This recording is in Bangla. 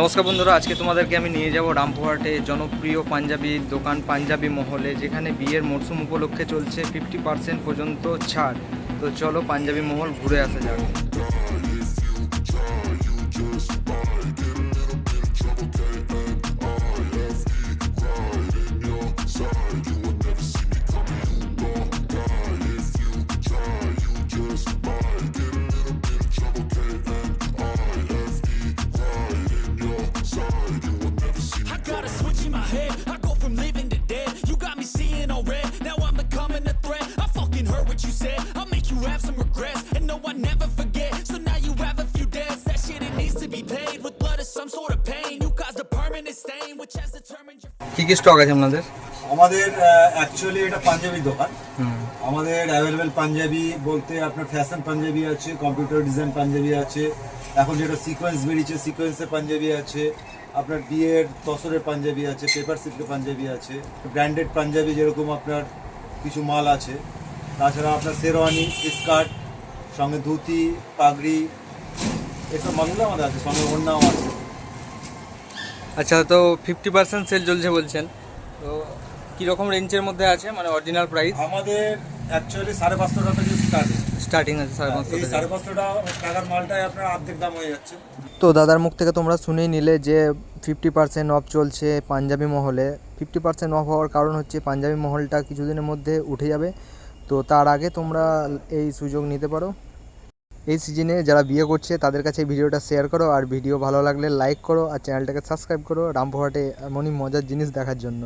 নমস্কার বন্ধুরা, আজকে তোমাদেরকে আমি নিয়ে যাব রামপুরহাটে জনপ্রিয় পাঞ্জাবি দোকান পাঞ্জাবি মহলে, যেখানে বিয়ের মরশুম উপলক্ষে চলছে ফিফটি পার্সেন্ট পর্যন্ত ছাড়। তো চলো পাঞ্জাবি মহল ঘুরে আসা যাক। No, I never forget. So now you have a few debts. That shit, it needs to be paid with blood or some sort of pain. You caused a permanent stain, which has determined your. কী কী স্টক আছে আপনাদের আমাদের অ্যাকচুয়ালি এটা পাঞ্জাবি দোকান আমাদের অ্যাভেলেবেল পাঞ্জাবি বলতে আপনার ফ্যাশন পাঞ্জাবি আছে কম্পিউটার ডিজাইন পাঞ্জাবি আছে এখন যেটা সিকোয়েন্স বেরিয়েছে সিকোয়েন্সের পাঞ্জাবি আছে আপনার বিয়ের তসরের পাঞ্জাবি আছে পেপার সিল্কের পাঞ্জাবি আছে ব্র্যান্ডেড পাঞ্জাবি যেরকম আপনার কিছু মাল আছে তাছাড়া আপনার শেরওয়ানি স্কার্ট সঙ্গে ধুতি পাগড়ি এসব মালগুলো আমাদের আছে সঙ্গে ওড়নাও আছে। আচ্ছা তো ফিফটি পার্সেন্ট সেল চলছে বলছেন। তো কীরকম রেঞ্জের মধ্যে আছে? মানে অরিজিনাল প্রাইস আমাদের অ্যাকচুয়ালি সাড়ে পাঁচশো টাকা থেকে স্টার্ট স্টার্টিং আছে সাড়ে পাঁচশো সাড়ে পাঁচশো টাকা টাকার মালটাই আপনার অর্ধেক দাম হয়ে যাচ্ছে। তো দাদার মুখ থেকে তোমরা শুনেই নিলে যে ফিফটি পার্সেন্ট অফ চলছে পাঞ্জাবি মহলে। ফিফটি পার্সেন্ট অফ হওয়ার কারণ হচ্ছে পাঞ্জাবি মহলটা কিছুদিনের মধ্যে উঠে যাবে। তো তার আগে তোমরা এই সুযোগ নিতে পারো। এই সিজনে যারা বিয়ে করছে, তাদের কাছে এই ভিডিওটা শেয়ার করো আর ভিডিও ভালো লাগলে লাইক করো আর চ্যানেলটাকে সাবস্ক্রাইব করো রামপুরহাটে এমনই মজার জিনিস দেখার জন্য।